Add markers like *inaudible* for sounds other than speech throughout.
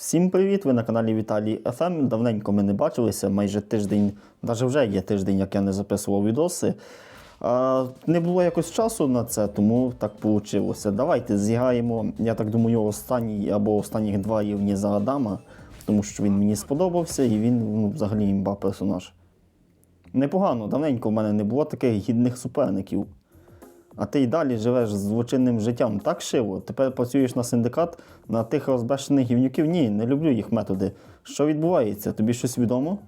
Всім привіт! Ви на каналі Віталій ФМ. Давненько ми не бачилися, майже тиждень, навіть вже є тиждень, як я не записував відоси. А, не було якось часу на це, тому так вийшло. Давайте зіграємо, я так думаю, останній або останніх два рівні за Адама, тому що він мені сподобався і він ну, взагалі імба персонаж. Непогано, давненько в мене не було таких гідних суперників. А ти й далі живеш злочинним життям. Так шиво. Тепер працюєш на синдикат на тих розбещених гівнюків. Ні, не люблю їх методи. Що відбувається? Тобі щось відомо?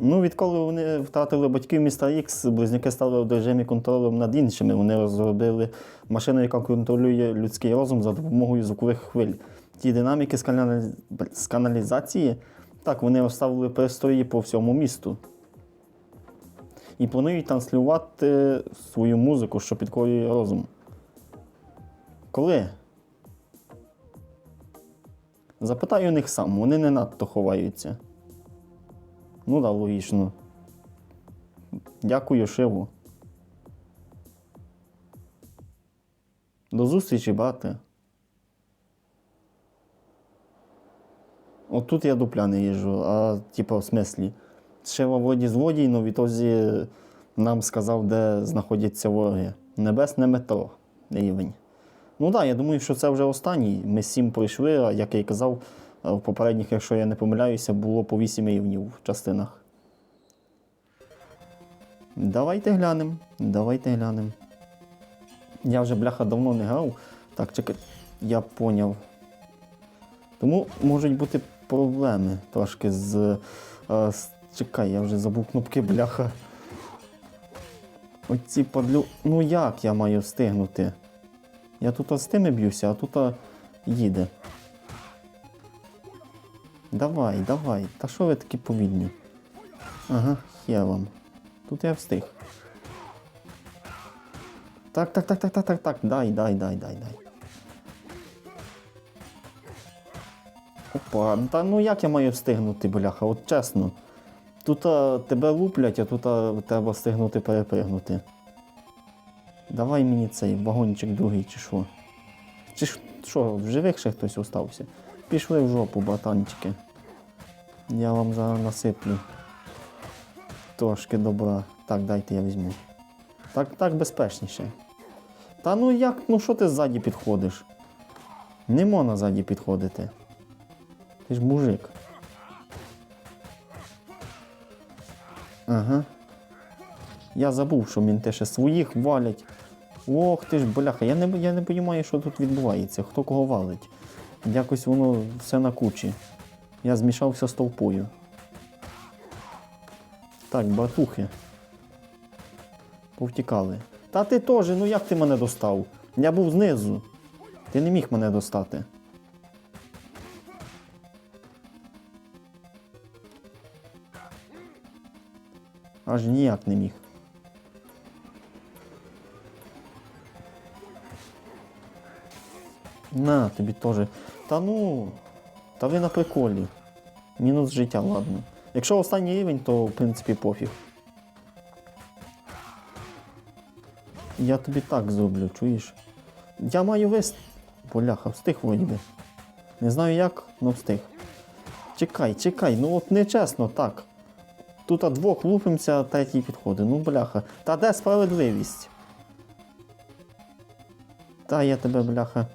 Ну, відколи вони втратили батьків міста Ікс, близнюки стали в режимі контролю над іншими. Вони розробили машину, яка контролює людський розум за допомогою звукових хвиль. Ті динаміки з каналізації, так, вони розставили пристрої по всьому місту і планують транслювати свою музику, що підкорює розум. Коли? Запитаю у них сам, вони не надто ховаються. Ну да, логічно. Дякую, Шиву. До зустрічі, брате. Отут я дупля не їжджу, а типа в смислі. Шива воді злодій, але відтоді нам сказав, де знаходяться вороги. Небесне метро рівень. Ну так, я думаю, що це вже останній. Ми сім пройшли, а як я й казав, в попередніх, якщо я не помиляюся, було по вісім рівнів в частинах. Давайте глянемо. Давайте глянемо. Я вже бляха давно не грав. Так, чекай, я поняв. Тому можуть бути проблеми трошки з. е, з- Чекай, я вже забув кнопки, бляха. Оці подлю. Ну як я маю встигнути? Я тут з тими б'юся, а тут їде. Давай, давай. Та що ви такі повільні? Ага, я вам. Тут я встиг. Так, так, так, так, так, так, так. Дай, дай, дай, дай, дай. Опа, та ну як я маю встигнути, бляха, от чесно. Тут а, тебе луплять, а тут а, треба встигнути перепригнути. Давай мені цей вагончик другий чи що. Чи що, в живих ще хтось остався? Пішли в жопу, братанчики. Я вам зараз насиплю. Трошки добра. Так, дайте я візьму. Так, так безпечніше. Та ну як, ну що ти ззаді підходиш? Не можна ззаді підходити. Ти ж мужик. Ага. Я забув, що мінти ще своїх валять. Ох ти ж, бляха, я не, я не розумію, що тут відбувається, хто кого валить. Якось воно все на кучі. Я змішався з толпою. Так, братухи. Повтікали. Та ти теж, ну як ти мене достав? Я був знизу. Ти не міг мене достати. Аж ніяк не міг. На, тобі теж. Та ну. Та ви на приколі. Мінус життя, ладно. Якщо останній рівень, то в принципі пофіг. Я тобі так зроблю, чуєш? Я маю вис. Боляха, встиг вроді. Не знаю як, але встиг. Чекай, чекай, ну от нечесно так. Тут а двох лупимося, третій підходить. Ну, бляха. Та де справедливість? Та я тебе, бляха.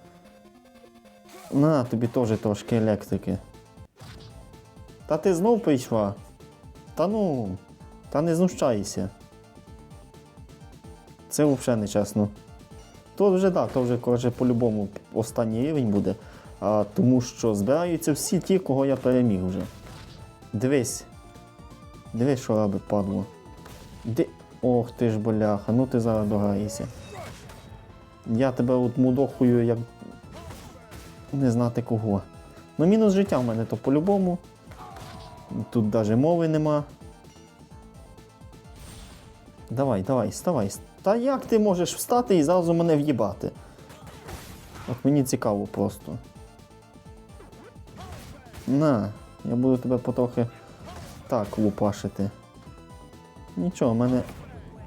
На, тобі теж трошки електрики. Та ти знов прийшла? Та ну, та не знущайся. Це взагалі не чесно. То вже так, то вже коротше, по-любому останній рівень буде. А, тому що збираються всі ті, кого я переміг вже. Дивись. Дивись, що робить падло. Ди... Ох ти ж боляха, ну ти зараз догаєшся. Я тебе от мудохую, як. Не знати кого. Ну, мінус життя в мене то по-любому. Тут навіть мови нема. Давай, давай, вставай. Та як ти можеш встати і зразу мене в'їбати? От мені цікаво просто. На, я буду тебе потрохи так лупашити. Нічого, в мене.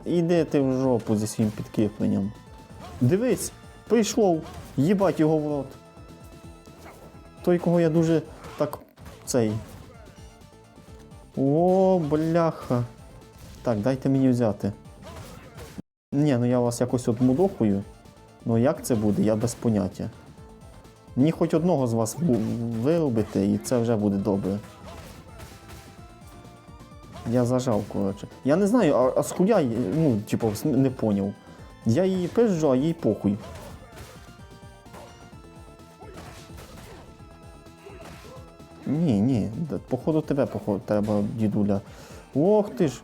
Іди ти в жопу зі своїм підкріпленням. Дивись, прийшов, їбать його в рот. той, кого я дуже так цей. О, бляха. Так, дайте мені взяти. Ні, ну я вас якось отмудохую. Ну як це буде, я без поняття. Мені хоч одного з вас вирубити, і це вже буде добре. Я зажав, коротше. Я не знаю, а, а схуя, ну, типу, не поняв. Я її пизжу, а їй похуй. Ні, ні, походу тебе, походу, треба, дідуля. Ох ти ж.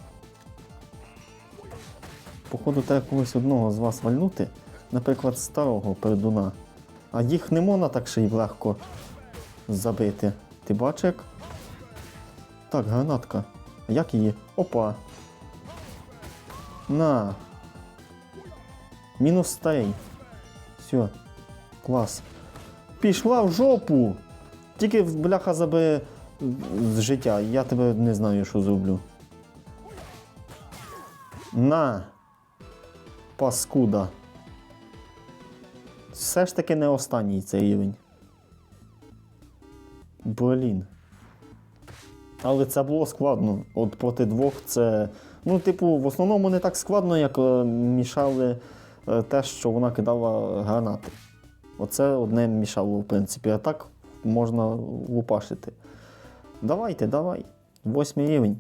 Походу, треба когось одного з вас вальнути, наприклад, старого пердуна. А їх не можна так ще й легко забити. Ти бачиш? Так, гранатка. Як її? Опа. На. Мінус старий. Все. Клас. Пішла в жопу. Тільки бляха забере з життя. Я тебе не знаю, що зроблю. На. Паскуда. Все ж таки не останній цей рівень. Блін. Але це було складно. От проти двох це. Ну, типу, в основному не так складно, як е, мішали е, те, що вона кидала гранати. Оце одне мішало, в принципі, а так можна лупашити. Давайте, давай. Восьмий рівень.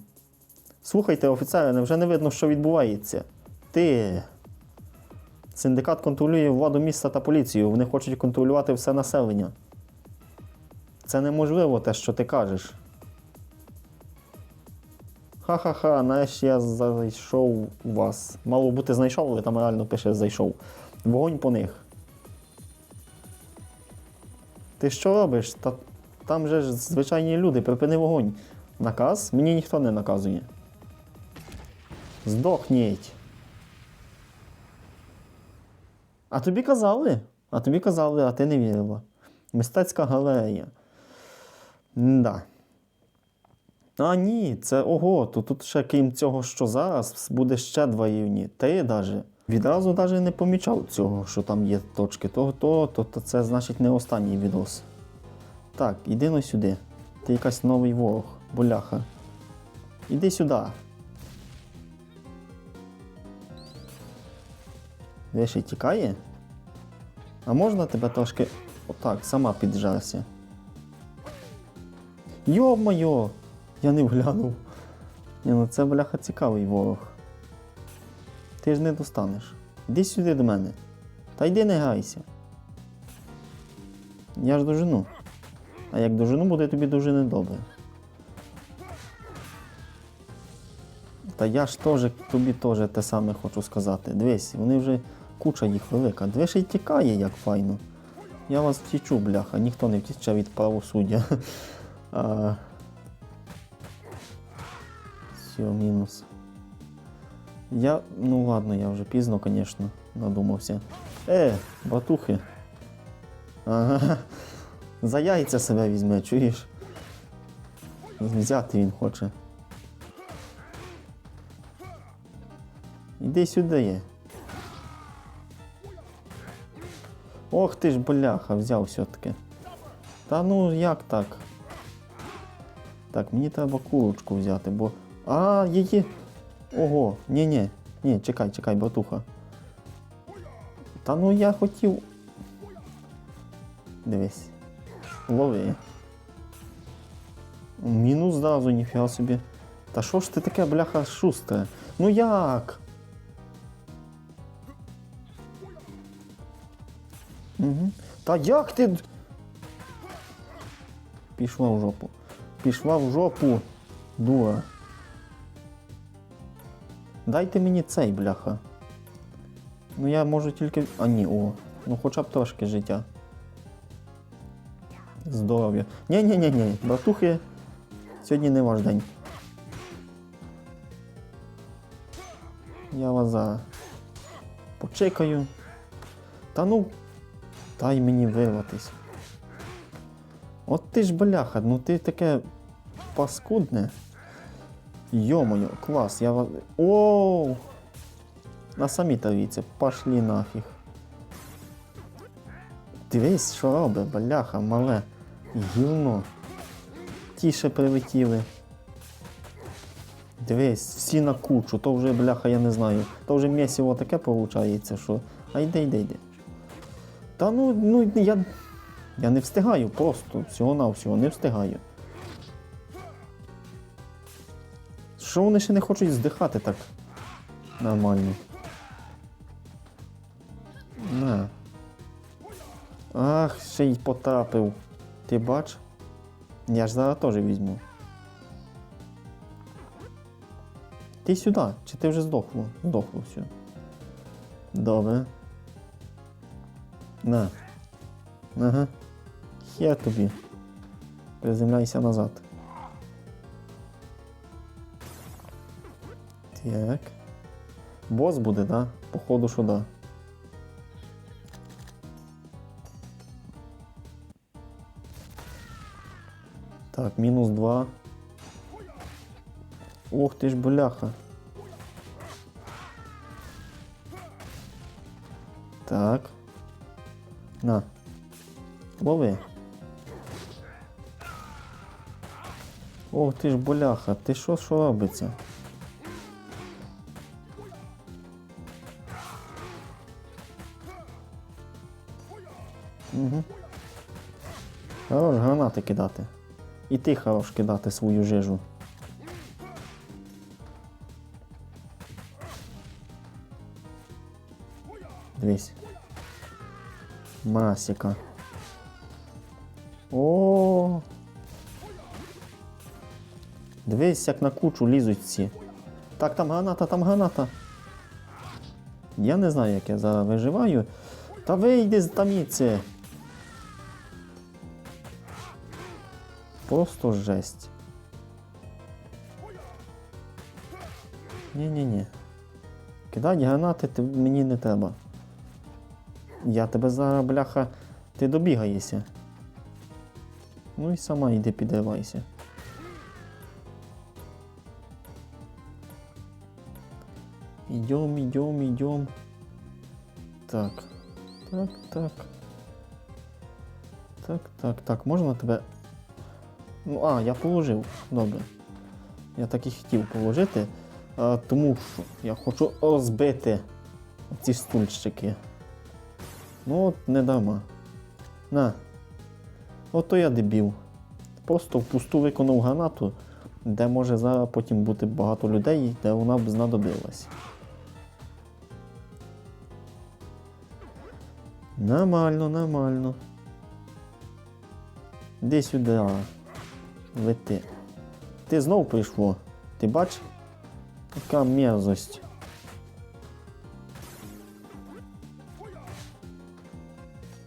Слухайте, офіцери, невже не видно, що відбувається? Ти. Синдикат контролює владу міста та поліцію. Вони хочуть контролювати все населення. Це неможливо те, що ти кажеш. Ха-ха-ха, нарешті я зайшов у вас. Мало бути знайшов, але там реально пише зайшов. Вогонь по них. Ти що робиш? Та там же ж звичайні люди, припини вогонь. Наказ? Мені ніхто не наказує. Здохніть. А тобі казали? А тобі казали, а ти не вірила. Мистецька галерея. Да. А ні, це ого, то тут ще крім цього, що зараз, буде ще два рівні. Три даже. Відразу навіть не помічав цього, що там є точки. То, то, то, то це значить не останній відос. Так, іди ну сюди. Ти якась новий ворог, боляха. Іди сюди. Виші тікає? А можна тебе трошки отак, сама піджарся? Йо-моє! Я не вглянув. Ні, ну це бляха цікавий ворог. Ти ж не достанеш. Іди сюди до мене. Та йди не гайся. Я ж дожену. А як дожену, буде тобі дуже недобре. Та я ж теж тобі теж те саме хочу сказати. Дивись, вони вже куча їх велика. Дивись, і тікає, як файно. Я вас втічу, бляха, ніхто не втіче від правосуддя. *laughs* Все, мінус. Я. Ну ладно, я вже пізно, звісно, надумався. Е, батухи. Ага. За яйця себе візьме, чуєш? Взяти він хоче. Іди сюди. Ох ти ж бляха, взяв все-таки. Та ну як так? Так, мені треба курочку взяти, бо. А, її. Ого, ні-ні. Ні, чекай, чекай, батуха. Та ну я хотів. Дивись. Лови. Мінус зразу, ніфіга собі. Та що ж ти таке, бляха, шустре? Ну як? Угу. Та як ти. Пішла в жопу. Пішла в жопу, дура. Дайте мені цей, бляха. Ну я можу тільки. А ні, о. Ну хоча б трошки життя. Здоров'я. Ні-ні-ні-ні, братухи, сьогодні не ваш день. Я вас за почекаю. Та ну, дай мені вирватись. От ти ж бляха, ну ти таке паскудне. Йо-моє, клас, я вас. Оу! На самі тавіться, пошлі нафіг. Дивись, що робить, бляха, мале. Гівно. Ті ще прилетіли. Дивись, всі на кучу, то вже, бляха, я не знаю. То вже місіво таке виходить, що. А йди, йди, йди. Та ну, ну я. Я не встигаю просто. Всього-навсього не встигаю. Що вони ще не хочуть здихати так? Нормально. На. Ах, ще й потрапив. Ти бач? Я ж зараз теж візьму. Ти сюди, чи ти вже здохло? Здохло все. Добре. На. Ага. Хер тобі. Приземляйся назад. Так. Бос буде, да? Походу, що да. Так, мінус 2. Ох ти ж бляха. Так. На. Лови. Ох ти ж боляха, ти що що робиться? Угу. Хорош гранати кидати. І ти хорош кидати свою жижу. Дивись. Масіка. О. Дивись, як на кучу лізуть всі. Так, там граната, там граната. Я не знаю, як я зараз виживаю. Та вийди з таміці. Просто жесть. Ні-ні-ні. Кидати гранати ти, мені не треба. Я тебе зараз, бляха, ти добігаєшся. Ну і сама йди підривайся. Йдем, йдем, йдем. Так. Так, так. Так, так, так, можна тебе. Ну, а, я положив. Добре. Я так і хотів положити. А, тому що я хочу розбити ці стульчики. Ну от не дама. На. Ото я дебіл. Просто впусту виконав гранату, де може зараз потім бути багато людей, де вона б знадобилась. Нормально, нормально. Іди сюди. Лети. Ти знов прийшло. Ти бач? Яка мерзость.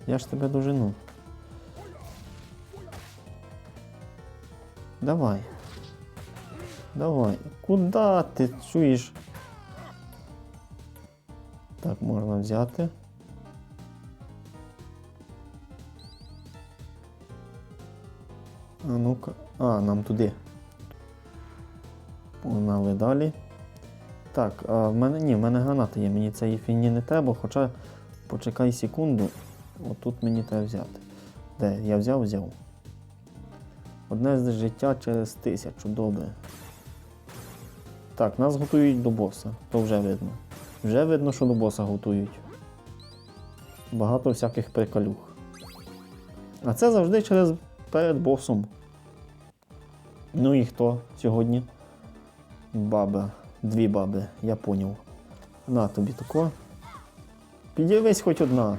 Я ж тебе дожену. Давай. Давай. Куда ти чуєш? Так, можна взяти. А ну-ка. А, нам туди. Погнали далі. Так, а в мене ні, в мене гранати є, мені цієї фіні не треба, хоча почекай секунду. Отут мені треба взяти. Де? Я взяв, взяв. Одне з життя через тисячу, добре. Так, нас готують до боса, то вже видно. Вже видно, що до боса готують. Багато всяких приколюх. А це завжди через перед босом. Ну і хто сьогодні? Баба. Дві баби, я поняв. На тобі тако. Підірвись хоч одна.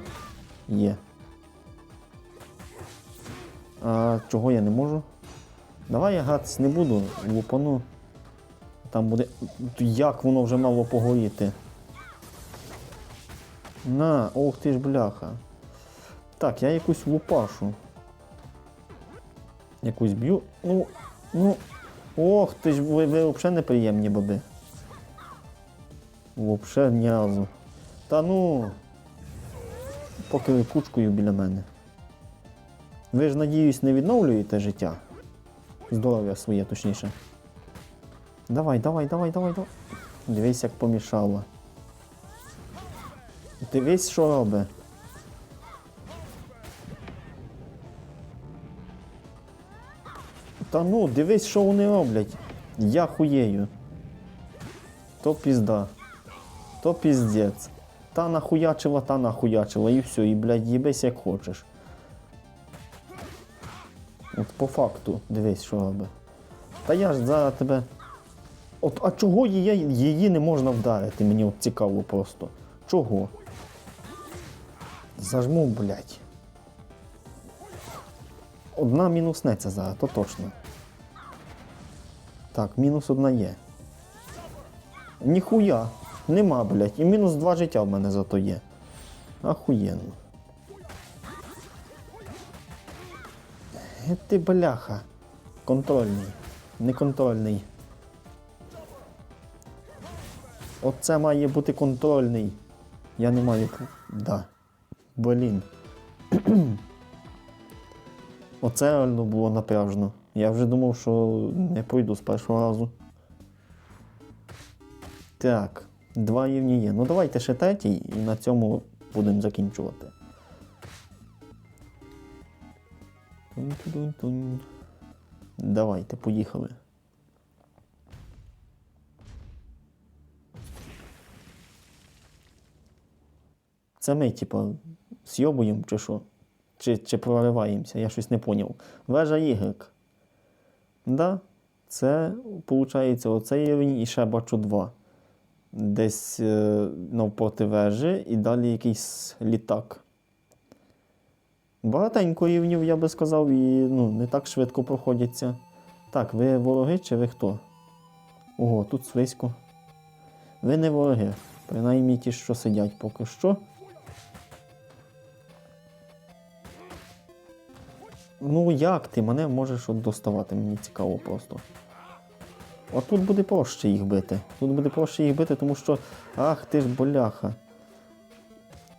Є. А чого я не можу? Давай я гатись не буду, лупану. Там буде. Як воно вже мало погоріти? На, ох ти ж бляха. Так, я якусь лупашу. Якусь б'ю. Ну, ну. Ох, ти ж ви, ви взагалі неприємні баби. Вообще ні разу. Та ну. Поки ви кучкою біля мене. Ви ж, надіюсь, не відновлюєте життя. Здоров'я своє, точніше. Давай, давай, давай, давай, давай. Дивись, як помішала. Дивись, що робить. Та ну, дивись, що вони роблять. Я хуєю. То пізда. То піздець. Та нахуячила, та нахуячила, і все, і, блядь, їбись як хочеш. От по факту, дивись, що робить. Та я ж зараз тебе. От, а чого її, її не можна вдарити? Мені от цікаво просто. Чого? Зажму, блядь. Одна мінуснеться зараз, то точно. Так, мінус одна є. Ніхуя. Нема, блядь. І мінус два життя в мене зато є. Ахуєнно. Е, Ти бляха. Контрольний. Неконтрольний. Оце має бути контрольний. Я не маю. Да. Блін. *clears throat* Оце реально було напряжно. Я вже думав, що не пройду з першого разу. Так, два рівні є. Ну давайте ще третій і на цьому будемо закінчувати. Давайте, поїхали. Це ми, типа, зйобуємо чи що? Чи, чи прориваємося? Я щось не поняв. Вежа Y. Да, це, виходить, оцей рівень і ще бачу два. Десь е, навпроти вежі і далі якийсь літак. Багатенько рівнів, я би сказав, і ну, не так швидко проходяться. Так, ви вороги чи ви хто? Ого, тут свисько. Ви не вороги. Принаймні ті, що сидять поки що. Ну як ти мене можеш от доставати? Мені цікаво просто. А тут буде проще їх бити. Тут буде проще їх бити, тому що. Ах ти ж боляха.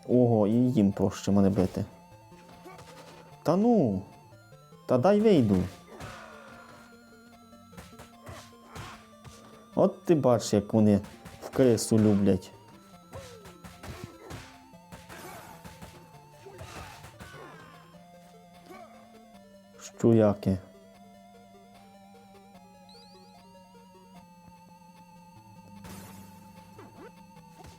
Ого, і їм проще мене бити. Та ну. Та дай вийду. От ти бачиш, як вони в крису люблять. Щуяки.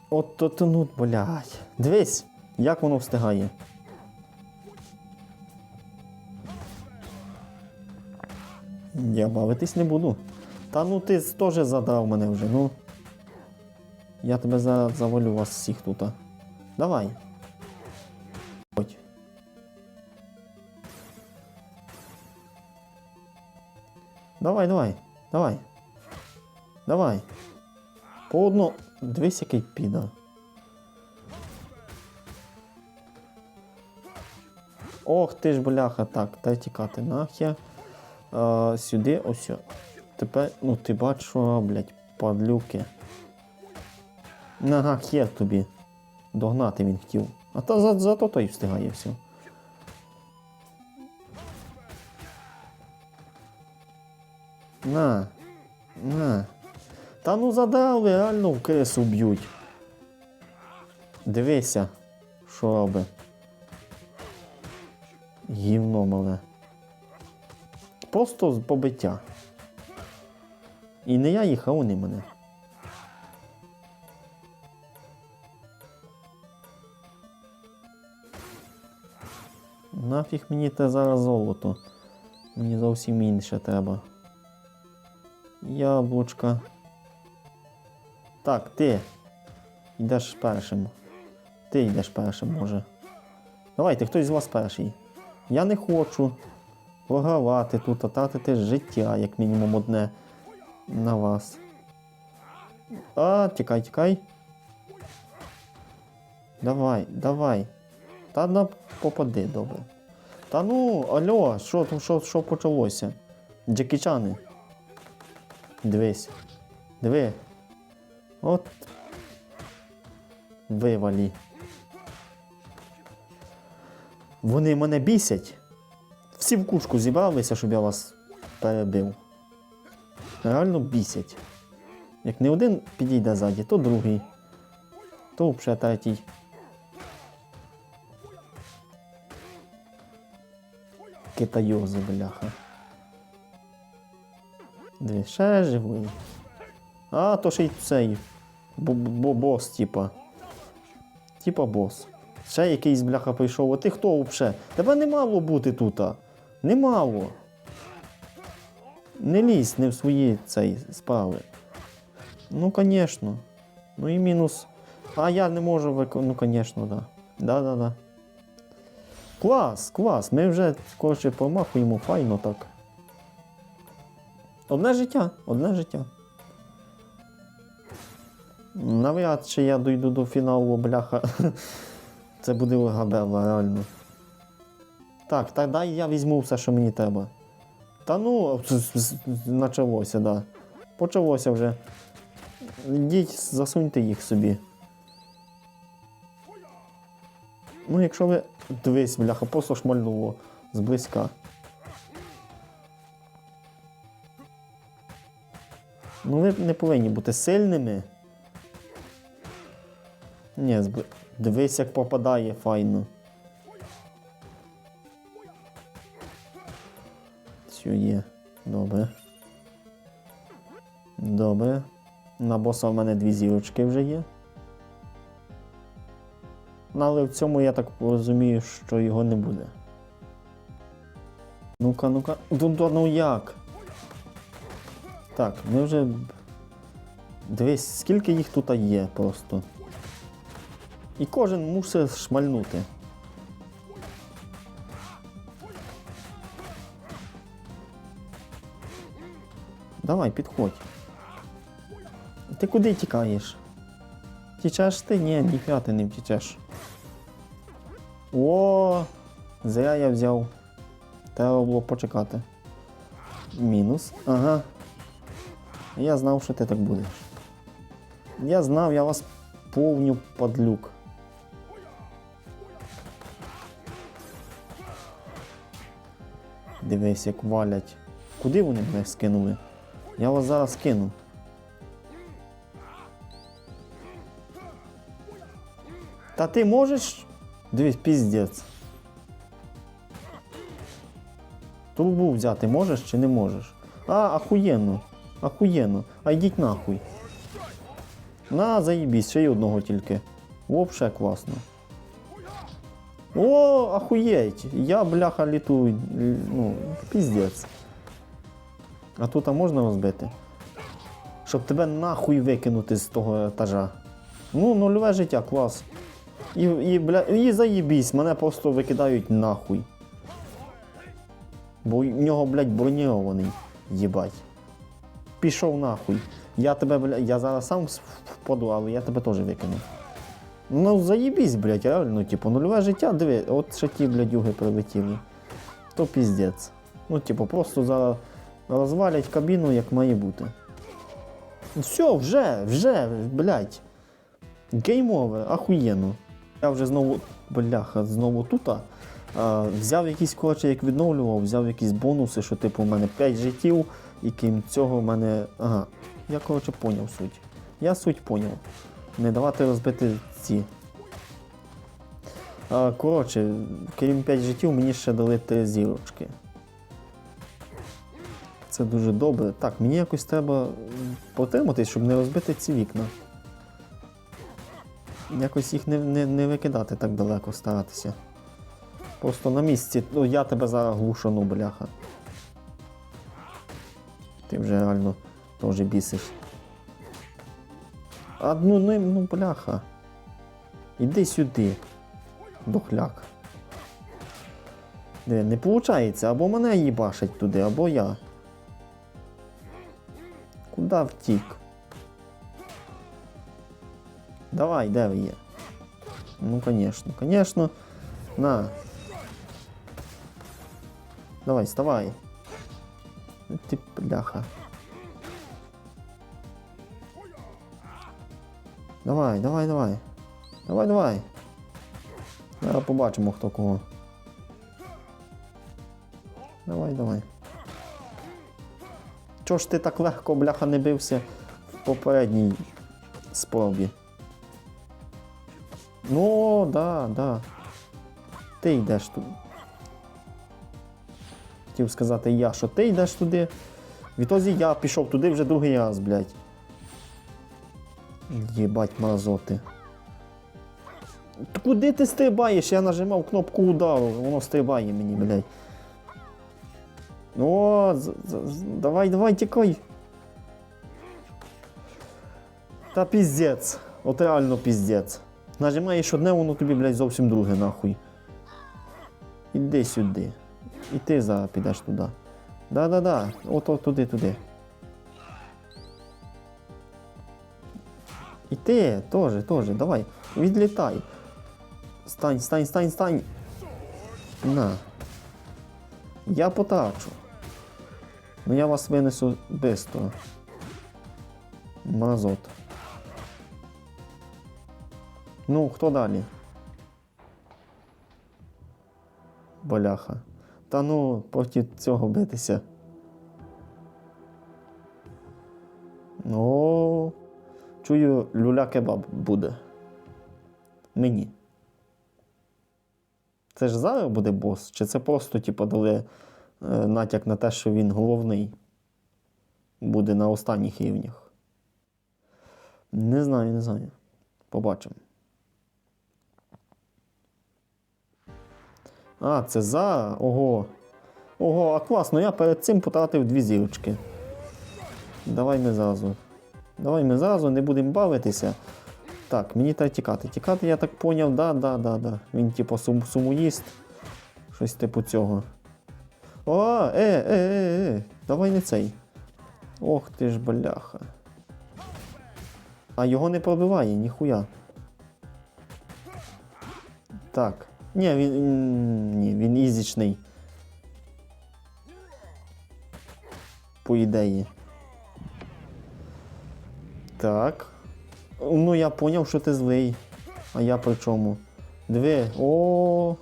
От то тонуть, блядь. Дивись, як воно встигає. Я бавитись не буду. Та ну ти теж задрав мене вже, ну. Я тебе зараз завалю вас всіх тут. Давай. Давай, давай, давай. Давай. По одну. Дивись, який піда. Ох ти ж бляха, так, дай тікати нахер. А, сюди, ось. Тепер, ну ти бачиш, що роблять, падлюки. Ага, хер тобі. Догнати він хотів. А то за, зато той встигає все. На. На. Та ну задали, реально в крису б'ють. Дивися, що робить. Гівно мале. Просто з побиття. І не я їх, а вони мене. Нафіг мені те зараз золото. Мені зовсім інше треба. Яблучка. Так, ти. Йдеш першим. Ти йдеш першим, може. Давайте, хтось з вас перший. Я не хочу програвати тут, а тратити життя, як мінімум одне на вас. А, тікай, тікай. Давай, давай. Та на попади, добре. Та ну, алло, що, що, що почалося? Джекічани. Дивись. Диви. От. Вивалі. Вони мене бісять. Всі в кучку зібралися, щоб я вас перебив. Реально бісять. Як не один підійде ззаді, то другий, то взагалі третій. Китайози, бляха. Диви, ще живий. А, то ще й цей. бо- бо- Бос, типа. Типа бос. Ще якийсь бляха прийшов. А ти хто взагалі? Тебе не мало бути тут. Не мало. Не лізь не в свої цей справи. Ну, звісно. Ну і мінус. А я не можу виконати. Ну, звісно, да. Да-да-да. Клас, клас. Ми вже коротше помахуємо файно так. Одне життя, одне життя. Навряд чи я дойду до фіналу, бляха. *laughs* Це буде габела, реально. Так, так дай я візьму все, що мені треба. Та ну, началося, да. Почалося вже. Йдіть, засуньте їх собі. Ну, якщо ви. Дивись, бляха, просто шмальнуло зблизька. Ну, ви не повинні бути сильними. Ні, зб... дивись, як попадає файно. Все є. Добре. Добре. На боса в мене дві зірочки вже є. Ну, але в цьому я так розумію, що його не буде. Ну-ка, ну-ка. Ну, ну, як? Так, ми вже. Дивись, скільки їх тут є просто. І кожен мусить шмальнути. Давай, підходь. Ти куди тікаєш? Тічеш ти? Ні, ніфіга ти не втічеш. О, зря я взяв. Треба було почекати. Мінус. Ага. Я знав, що ти так будеш. Я знав, я вас повню падлюк. Дивись, як валять. Куди вони мене скинули? Я вас зараз кину. Та ти можеш. Дивись, піздець. Трубу взяти можеш чи не можеш? А, ахуєнно. Ахуєнно. А йдіть нахуй. На, заїбісь, ще й одного тільки. Вообще класно. О, ахуєть! Я, бляха, літу. Ну, піздець. А тут а можна розбити? Щоб тебе нахуй викинути з того етажа. Ну, нульове життя, клас. І, і, бля, і заїбісь, мене просто викидають нахуй. Бо в нього, блядь, бронірований. Єбать. Пішов нахуй. Я тебе, бля, я зараз сам впаду, але я тебе теж викину. Ну, заїбісь, блядь, реально, типу, нульове життя, диви, от ще ті, блядь, юги прилетіли. То піздець. Ну, типу, просто зараз розвалять кабіну, як має бути. Все, вже, вже, блядь. Гейм овер, ахуєнно. Я вже знову, бляха, знову тут. Взяв якісь коротше, як відновлював, взяв якісь бонуси, що типу у мене 5 життів, і крім цього в мене. Ага. Я коротше поняв суть. Я суть поняв. Не давати розбити ці. А, коротше, крім 5 життів, мені ще дали 3 зірочки. Це дуже добре. Так, мені якось треба потриматись, щоб не розбити ці вікна. Якось їх не, не, не викидати так далеко, старатися. Просто на місці. Ну, я тебе зараз глушану, бляха. Ти вже реально теж бісиш. А ну, ну, бляха. Іди сюди. Дохляк. Не, не виходить, або мене їбашить туди, або я. Куда втік? Давай, де ви є? Ну, конечно, конечно. На. Давай, вставай. Ти бляха. Давай, давай, давай. Давай, давай. Зараз побачимо, хто кого. Давай, давай. Чого ж ти так легко, бляха, не бився в попередній спробі? Ну, да, да. Ти йдеш туди. Хотів сказати я, що ти йдеш туди. Відтоді я пішов туди вже другий раз, блядь. Єбать мразоти. Куди ти стрибаєш? Я нажимав кнопку удару, воно стрибає мені, блядь. О, з- давай, давай, тікай. Та піздець. От реально піздець. Нажимаєш одне, воно тобі, блядь, зовсім друге, нахуй. Іди сюди. І ти зараз підеш туди. Да-да-да. Ото туди, туди. І ти теж, теж, давай. Відлітай. Стань, стань, стань, стань. На. Я потачу. Ну я вас винесу бистро. Мразот. Ну, хто далі? Боляха. Та ну, проти цього битися. Ну, чую, люля кебаб буде. Мені. Це ж зараз буде бос? Чи це просто, типу, дали е, натяк на те, що він головний буде на останніх рівнях? Не знаю, не знаю. Побачимо. А, це за. Ого. Ого, а класно, я перед цим потратив дві зірочки. Давай ми зразу. Давай ми зразу не будемо бавитися. Так, мені треба тікати. Тікати, я так поняв, да, да, да, да. Він типу сум, сумоїст. Щось типу цього. О, е, е, е, е. Давай не цей. Ох ти ж бляха. А його не пробиває, ніхуя. Так. Ні, він. Ні, він ізічний. По ідеї. Так. Ну, я поняв, що ти злий. А я при чому? Диви. О.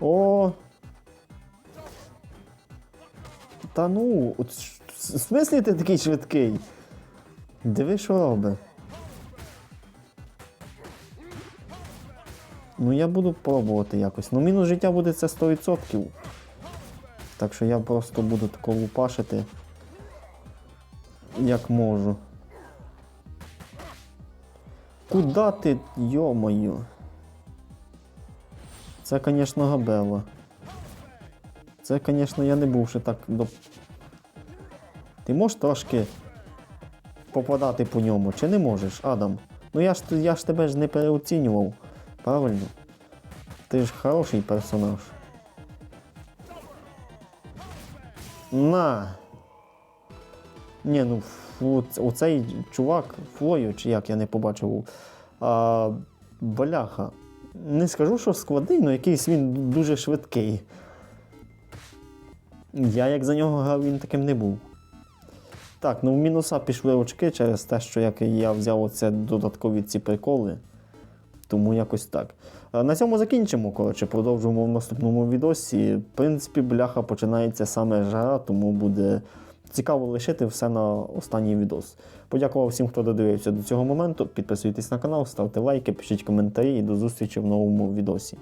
О. Та ну, от в смислі ти такий швидкий? Диви, що робить. Ну, я буду пробувати якось. Ну, мінус життя буде це 100%. Так що я просто буду тако лупашити, як можу. Куда ти, йо-моє? Це, звісно, габела. Це, звісно, я не був ще так до. Ти можеш трошки попадати по ньому, чи не можеш, Адам? Ну я ж, я ж тебе ж не переоцінював. Правильно? Ти ж хороший персонаж. На. Ні, ну оцей чувак, Флою, чи як я не побачив. А, Баляха. Не скажу, що складний, але якийсь він дуже швидкий. Я як за нього грав, він таким не був. Так, ну в мінуса пішли очки через те, що як я взяв оце додаткові ці приколи. Тому якось так. На цьому закінчимо. Коротше, продовжуємо в наступному відосі. В принципі, бляха починається саме жара, тому буде цікаво лишити все на останній відос. Подякував всім, хто додивився до цього моменту. Підписуйтесь на канал, ставте лайки, пишіть коментарі і до зустрічі в новому відосі.